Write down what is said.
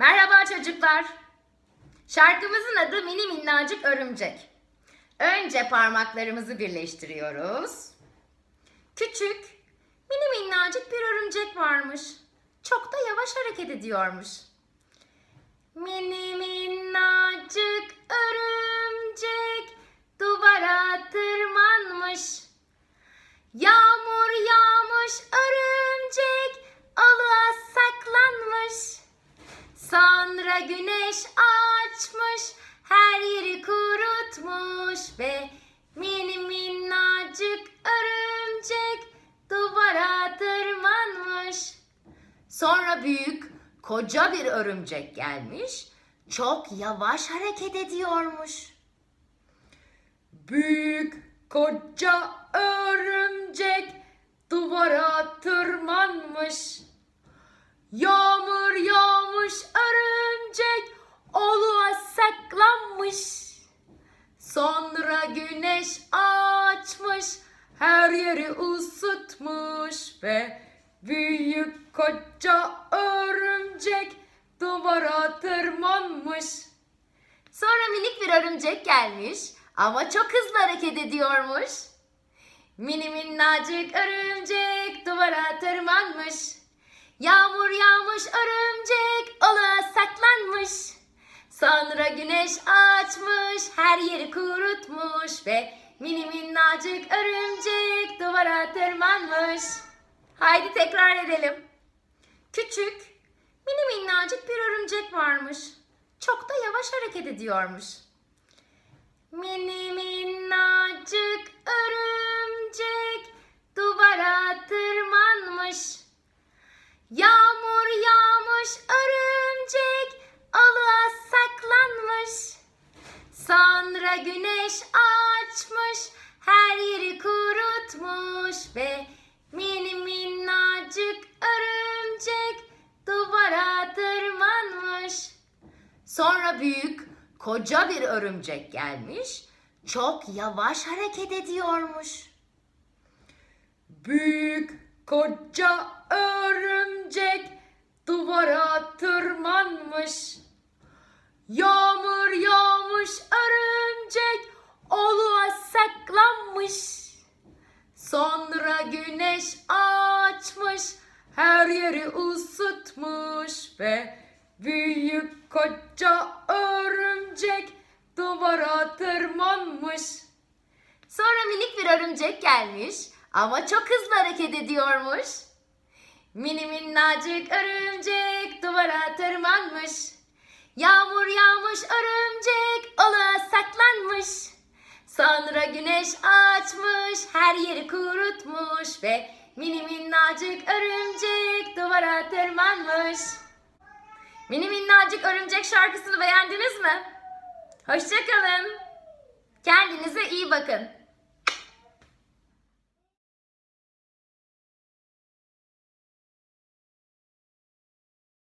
Merhaba çocuklar. Şarkımızın adı Mini Minnacık Örümcek. Önce parmaklarımızı birleştiriyoruz. Küçük, mini minnacık bir örümcek varmış. Çok da yavaş hareket ediyormuş. Mini minnacık örümcek her yeri kurutmuş ve mini minnacık örümcek duvara tırmanmış. Sonra büyük, koca bir örümcek gelmiş, çok yavaş hareket ediyormuş. Büyük, koca örümcek duvara tırmanmış. Yağmur Sonra güneş açmış, her yeri ısıtmış ve büyük koca örümcek duvara tırmanmış. Sonra minik bir örümcek gelmiş ama çok hızlı hareket ediyormuş. Mini minnacık örümcek duvara tırmanmış. Yağmur yağmış örümcek ola saklanmış. Sonra güneş açmış, her yeri kurutmuş ve mini minnacık örümcek duvara tırmanmış. Haydi tekrar edelim. Küçük, mini minnacık bir örümcek varmış. Çok da yavaş hareket ediyormuş. Mini minnacık Sonra güneş açmış, her yeri kurutmuş ve mini minnacık örümcek duvara tırmanmış. Sonra büyük, koca bir örümcek gelmiş, çok yavaş hareket ediyormuş. Büyük, koca örümcek duvara tırmanmış. Yağmur güneş açmış, her yeri ısıtmış ve büyük koca örümcek duvara tırmanmış. Sonra minik bir örümcek gelmiş ama çok hızlı hareket ediyormuş. Mini minnacık örümcek duvara tırmanmış. Yağmur yağmış örümcek. Sonra güneş açmış, her yeri kurutmuş ve mini minnacık örümcek duvara tırmanmış. Mini minnacık örümcek şarkısını beğendiniz mi? Hoşçakalın. Kendinize iyi bakın.